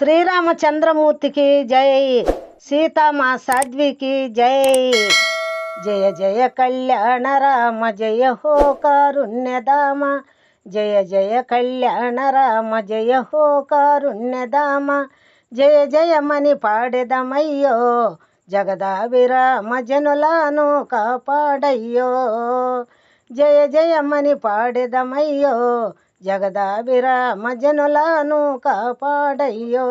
శ్రీరామచంద్రమూర్తికి జై సీతామా సాధ్వికి జై. జయ జయ కళ్యాణ రామ జయ హో కారుణ్యధామ. జయ జయ కళ్యాణ రామ జయ హో కారుణ్యధామ. జయ జయమని పాడెదమయ్యో. జగదాభిరామ జనులను కాపాడయ్యో. జయ జయమని పాడెదమయ్యో. జగదాభిరామ జనులను కాపాడయ్యో.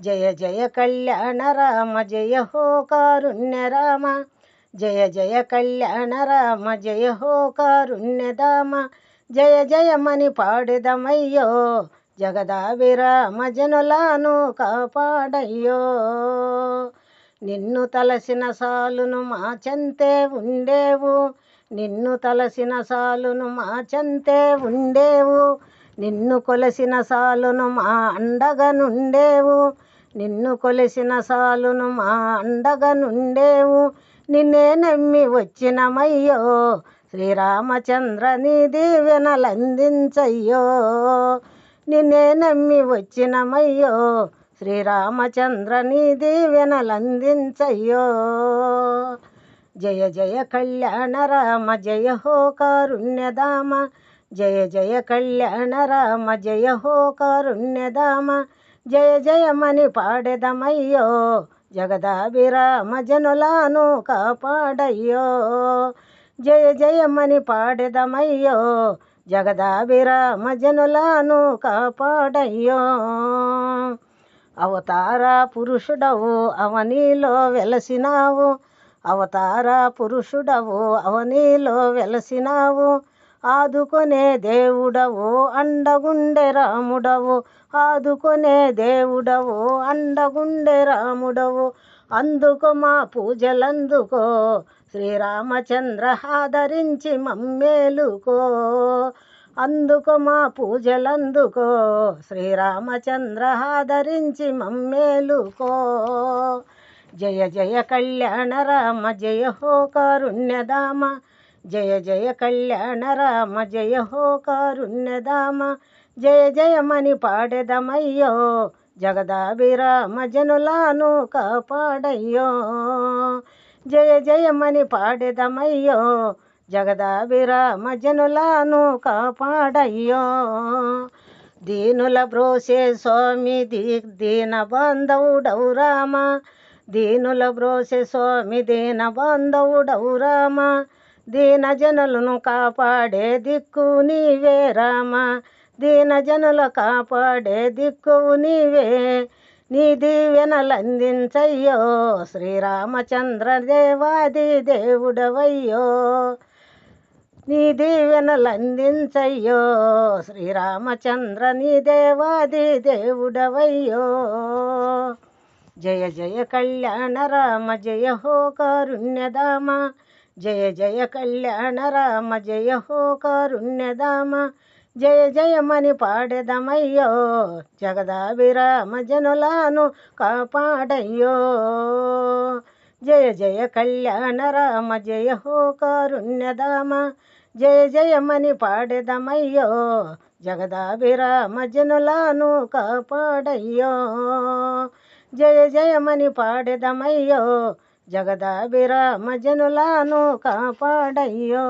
జయ జయ కళ్యాణ రామ జయ హో కారుణ్య రామ. జయ జయ కళ్యాణ రామ జయ హో కారుణ్యధామ జయ జయమని పాడెదమయ్యో. జగదాభిరామ జనులను కాపాడయ్యో. నిన్ను తలసిన సాలును మా చెంతే ఉండేవు. నిన్ను తలసిన సాలును మా చెంతే ఉండేవు. నిన్ను కొలసిన సాలును మా అండగా నుండేవు నిన్ను కొలిసిన సాలును మా అండగా నుండేవు నిన్నే నమ్మి వచ్చినమయ్యో శ్రీరామచంద్ర నీ దీవెనలందించయ్యో. నిన్నే నమ్మి వచ్చినమయ్యో శ్రీరామచంద్ర నీ దీవెనలందించయ్యో. జయ జయ కళ్యాణ రామ జయ హో కారుణ్యధామ. జయ జయ కళ్యాణ రామ జయ హో కారుణ్యధామ. జయ జయమని పాడెదమయ్యో. జగదాభిరామ జనులను కాపాడయ్యో. జయ జయమని పాడెదమయ్యో. జగదాభిరామ జనులను కాపాడయ్యో. అవతార పురుషుడవు అవనీలో వెలసినావు. అవతార పురుషుడవు అవనీలో వెలసినావు. ఆదుకొనే దేవుడవు అండగుండె రాముడవు. ఆదుకొనే దేవుడవు అండగుండె రాముడవు. అందుకో మా పూజలందుకో శ్రీరామచంద్ర ఆదరించి మమ్మేలుకో. అందుకో మా పూజలందుకో. శ్రీరామచంద్ర ఆదరించి మమ్మేలుకో. జయ జయ కళ్యాణ రామ జయ హో కారుణ్యధామ. జయ జయ కళ్యాణ రామ జయ హో కారుణ్యధామ. జయ జయమని పాడెదమయ్యో. జగదాభిరామ జనులాను కాపాడయ్యో. జయ జయమని పాడెదమయ్యో. జగదాభిరామ జనులను కాపాడయ్యో. దీనుల బ్రోసే స్వామి దీ దీన బాంధవుడవు రామ. దీనుల బ్రోసే స్వామి దీన బాంధవుడవు రామ. దీన జనులను కాపాడే దిక్కు నీవే రామ. దీన జనుల కాపాడే దిక్కు నీవే. నీ దీవెనలందించయ్యో. శ్రీరామచంద్ర దేవాది దేవుడవయ్యో. నీ దీవెనలందించయ్యో. శ్రీరామచంద్ర నీ దేవాది దేవుడవయ్యో. జయ జయ కళ్యాణ రామ జయ హో కారుణ్యదామ జయ జయ కళ్యాణ రామ జయ హో కారుణ్యదామ జయ జయమని పాడెదమయ్యో. జగదాభిరామ జనులను కాపాడయ్యో. జయ జయ కళ్యాణ రామ జయ హో కారుణ్యధామ జయ జయమని పాడెదమయ్యో జగదాభిరామ జనులను కాపాడయ్యో జయ జయమని పాడెదమయ్యో జగదాభిరామ జనులను కాపాడయ్యో.